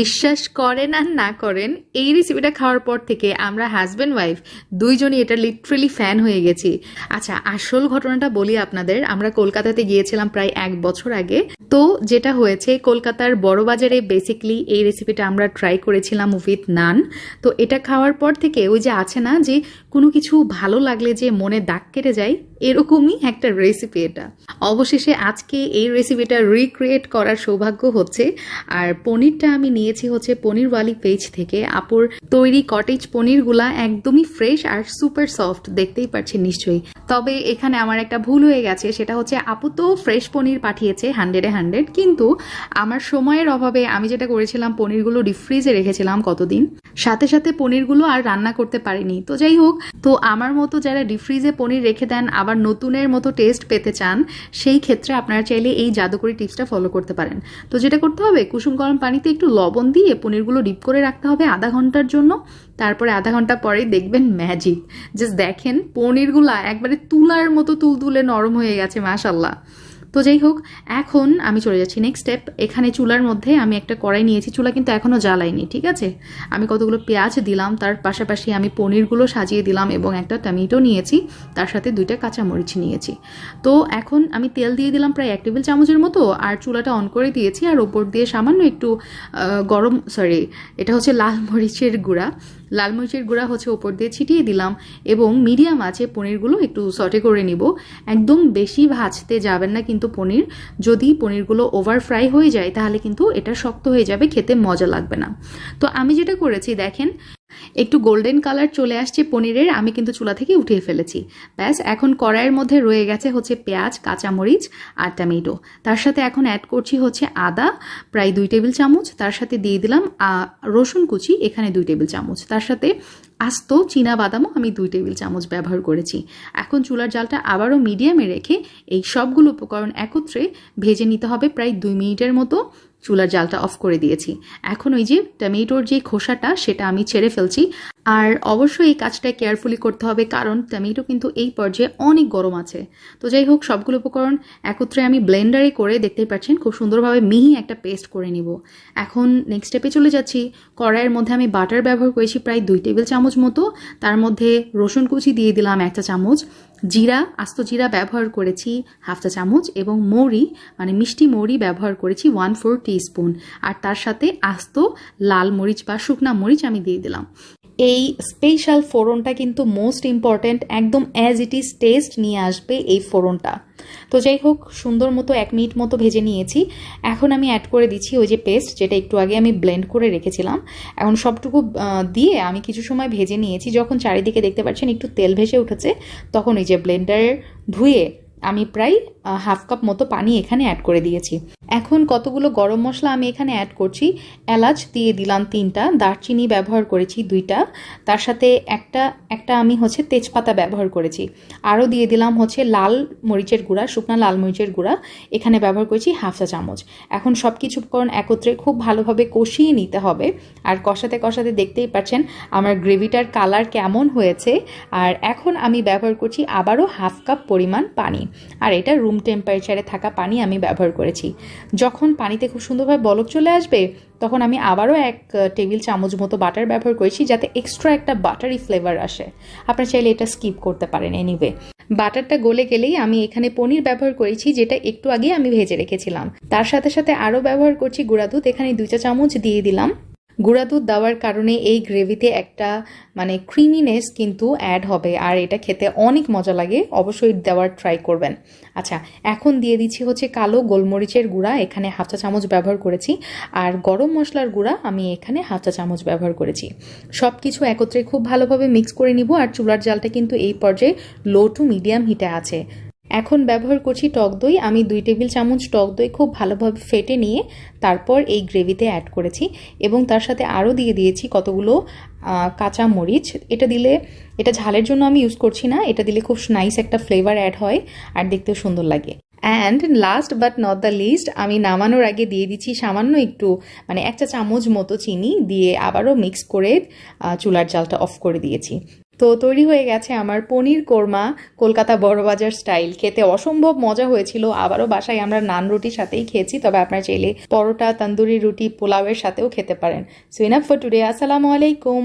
বিশ্বাস করেন আর না করেন, এই রেসিপিটা খাওয়ার পর থেকে আমরা হাজব্যান্ড ওয়াইফ দুইজনই এটা লিটারেলি ফ্যান হয়ে গেছি। আচ্ছা আসল ঘটনাটা বলি আপনাদের। আমরা কলকাতাতে গিয়েছিলাম প্রায় এক বছর আগে। তো যেটা হয়েছে, কলকাতার বড় বাজারে বেসিকলি এই রেসিপিটা আমরা ট্রাই করেছিলাম উইথ নান তো এটা খাওয়ার পর থেকে ওই যে আছে না যে কোনো কিছু ভালো লাগলে যে মনে দাগ কেটে যায় এরকমই একটা রেসিপি এটা। অবশেষে আজকে এই রেসিপিটা রিক্রিয়েট করার সৌভাগ্য হচ্ছে, আর পনিরটা আমি নিয়েছি হচ্ছে পনিরওয়ালি পেজ থেকে। আপুর তৈরি কটেজ পনিরগুলা একদমই ফ্রেশ আর সুপার সফট দেখতেই পাচ্ছেন নিশ্চয়ই। তবে এখানে আমার একটা ভুল হয়ে গেছে, সেটা হচ্ছে আপু তো ফ্রেশ পনির পাঠিয়েছে হান্ড্রেডে হান্ড্রেড কিন্তু আমার সময়ের অভাবে আমি যেটা করেছিলাম, পনিরগুলো ডিপ ফ্রিজে রেখেছিলাম কতদিন? সাথে সাথে পনিরগুলো আর রান্না করতে পারিনি। তো যাই হোক, তো আমার মতো যারা ডিপ ফ্রিজে পনির রেখে দেন, আবার নতুনের মতো টেস্ট পেতে চান, সেই ক্ষেত্রে আপনারা চাইলে এই জাদুকরি টিপসটা ফলো করতে পারেন। তো যেটা করতে হবে, কুসুম গরম পানিতে একটু লবণ দিয়ে পনিরগুলো ডিপ করে রাখতে হবে আধা ঘণ্টার জন্য। তারপরে আধা ঘণ্টা পরেই দেখবেন ম্যাজিক জাস্ট দেখেন, পনিরগুলা একবারে তুলার মতো তুলতুলে নরম হয়ে গেছে মাশাল্লাহ তো যাই হোক, এখন আমি চলে যাচ্ছি নেক্সট স্টেপ এখানে চুলার মধ্যে আমি একটা কড়াই নিয়েছি। চুলা কিন্তু এখনও জ্বালাইনি, ঠিক আছে? আমি কতগুলো পেঁয়াজ দিলাম, তার পাশাপাশি আমি পনিরগুলো সাজিয়ে দিলাম এবং একটা টমেটো নিয়েছি, তার সাথে দুইটা কাঁচামরিচ নিয়েছি। তো এখন আমি তেল দিয়ে দিলাম প্রায় এক টেবিল চামচের মতো, আর চুলাটা অন করে দিয়েছি, আর ওপর দিয়ে সামান্য একটু গরম সরি এটা হচ্ছে লাল মরিচের গুঁড়া। লাল মরিচের গুঁড়া হচ্ছে ওপর দিয়ে ছিটিয়ে দিলাম এবং মিডিয়াম আছে পনিরগুলো একটু সটে করে নিব। একদম বেশি ভাজতে যাবেন না কিন্তু পনির। যদি পনিরগুলো ওভার ফ্রাই হয়ে যায় তাহলে কিন্তু এটা শক্ত হয়ে যাবে, খেতে মজা লাগবে না। তো আমি যেটা করেছি, দেখেন একটু গোল্ডেন কালার চলে আসছে পনিরের, আমি কিন্তু চুলা থেকে উঠিয়ে ফেলেছি। ব্যাস, এখন কড়াইয়ের মধ্যে রয়ে গেছে হচ্ছে পেঁয়াজ, কাঁচামরিচ আর টমেটো। তার সাথে এখন অ্যাড করছি হচ্ছে আদা, প্রায় দুই টেবিল চামচ। তার সাথে দিয়ে দিলাম রসুন কুচি, এখানে দুই টেবিল চামচ। তার সাথে আস্ত চীনা বাদামও আমি দুই টেবিল চামচ ব্যবহার করেছি। এখন চুলার জালটা আবারও মিডিয়ামে রেখে এই সবগুলো উপকরণ একত্রে ভেজে নিতে হবে প্রায় দুই মিনিটের মতো। চুলার জালটা অফ করে দিয়েছি। এখন ওই যে টমেটোর যে খোসাটা, সেটা আমি ছেড়ে ফেলছি। আর অবশ্যই এই কাজটা কেয়ারফুলি করতে হবে, কারণ টমেটো কিন্তু এই পর্যায়ে অনেক গরম আছে। তো যাই হোক, সবগুলো উপকরণ একত্রে আমি ব্লেন্ডারে করে দেখতেই পাচ্ছেন, খুব সুন্দরভাবে মিহি একটা পেস্ট করে নিব। এখন নেক্সট স্টেপে চলে যাচ্ছি। কড়াইয়ের মধ্যে আমি বাটার ব্যবহার করেছি প্রায় দুই টেবিল চামচ মতো। তার মধ্যে রসুন কুচি দিয়ে দিলাম একটা চামচ। জিরা, আস্ত জিরা ব্যবহার করেছি হাফ চা চামচ এবং মৌরি মানে মিষ্টি মৌরি ব্যবহার করেছি ওয়ান ফোর স্পুন আর তার সাথে আস্ত লাল মরিচ বা শুকনা মরিচ আমি দিয়ে দিলাম। এই স্পেশাল ফোড়নটা কিন্তু মোস্ট ইম্পর্ট্যান্ট একদম অ্যাজ ইট ইজ টেস্ট নিয়ে আসবে এই ফোড়নটা। তো যাই হোক, সুন্দর মতো এক মিনিট মতো ভেজে নিয়েছি। এখন আমি অ্যাড করে দিচ্ছি ওই যে পেস্ট যেটা একটু আগে আমি ব্লেন্ড করে রেখেছিলাম। এখন সবটুকু দিয়ে আমি কিছু সময় ভেজে নিয়েছি। যখন চারিদিকে দেখতে পাচ্ছেন একটু তেল ভেসে উঠেছে, তখন ওই যে ব্লেন্ডারের ধুয়ে আমি প্রায় হাফ কাপ মতো পানি এখানে অ্যাড করে দিয়েছি। এখন কতগুলো গরম মশলা আমি এখানে অ্যাড করছি? এলাচ দিয়ে দিলাম তিনটা, দারচিনি ব্যবহার করেছি দুইটা, তার সাথে একটা একটা আমি হচ্ছে তেজপাতা ব্যবহার করেছি। আরও দিয়ে দিলাম হচ্ছে লাল মরিচের গুঁড়া, শুকনা লাল মরিচের গুঁড়া, এখানে ব্যবহার করেছি হাফ চা চামচ। এখন সব কিছু উপকরণ একত্রে খুব ভালোভাবে কষিয়ে নিতে হবে। আর কষাতে কষাতে দেখতেই পাচ্ছেন আমার গ্রেভিটার কালার কেমন হয়েছে। আর এখন আমি ব্যবহার করছি আবারও হাফ কাপ পরিমাণ পানি। আর এটা রুম টেম্পারেচারে থাকা পানি আমি ব্যবহার করেছি। যখন পানিতে খুব সুন্দরভাবে বলক চলে আসবে, তখন আমি আবারও এক টেবিল চামচ মতো বাটার ব্যবহার করেছি যাতে এক্সট্রা একটা বাটারি ফ্লেভার আসে। আপনারা চাইলে এটা স্কিপ করতে পারেন এনিওয়ে বাটারটা গলে গেলেই আমি এখানে পনির ব্যবহার করেছি, যেটা একটু আগে আমি ভেজে রেখেছিলাম। তার সাথে সাথে আরও ব্যবহার করছি গুঁড়া দুধ। এখানে দুই চা চামচ দিয়ে দিলাম। গুঁড়া দুধ দেওয়ার কারণে এই গ্রেভিতে একটা মানে ক্রিমিনেস কিন্তু অ্যাড হবে। আর এটা খেতে অনেক মজা লাগে, অবশ্যই দেওয়ার ট্রাই করবেন। আচ্ছা এখন দিয়ে দিচ্ছি হচ্ছে কালো গোলমরিচের গুঁড়া, এখানে হাফ চা চামচ ব্যবহার করেছি। আর গরম মশলার গুঁড়া আমি এখানে হাফ চা চামচ ব্যবহার করেছি। সব কিছু একত্রে খুব ভালোভাবে মিক্স করে নিব, আর চুলার জালটা কিন্তু এই পর্যায়ে লো টু মিডিয়াম হিটে আছে। এখন ব্যবহার করছি টক দই। আমি দুই টেবিল চামচ টক দই খুব ভালোভাবে ফেটে নিয়ে তারপর এই গ্রেভিতে অ্যাড করেছি এবং তার সাথে আরও দিয়ে দিয়েছি কতগুলো কাঁচা মরিচ। এটা দিলে, এটা ঝালের জন্য আমি ইউজ করছি না, এটা দিলে খুব নাইস একটা ফ্লেভার অ্যাড হয় আর দেখতেও সুন্দর লাগে। And last but not the least আমি নামানোর আগে দিয়ে দিচ্ছি সামান্য একটু মানে একটা চামচ মতো চিনি দিয়ে আবারও মিক্স করে চুলার জালটা অফ করে দিয়েছি। তো তৈরি হয়ে গেছে আমার পনির কোরমা কলকাতা বড়বাজার স্টাইল। খেতে অসম্ভব মজা হয়েছিল, আবারও বাসায় আমরা নান রুটির সাথেই খেয়েছি, তবে আপনারা চাইলে পরোটা, তন্দুরি রুটি, পোলাওয়ের সাথেও খেতে পারেন। সো ইনাফ ফর টুডে আসসালামু আলাইকুম।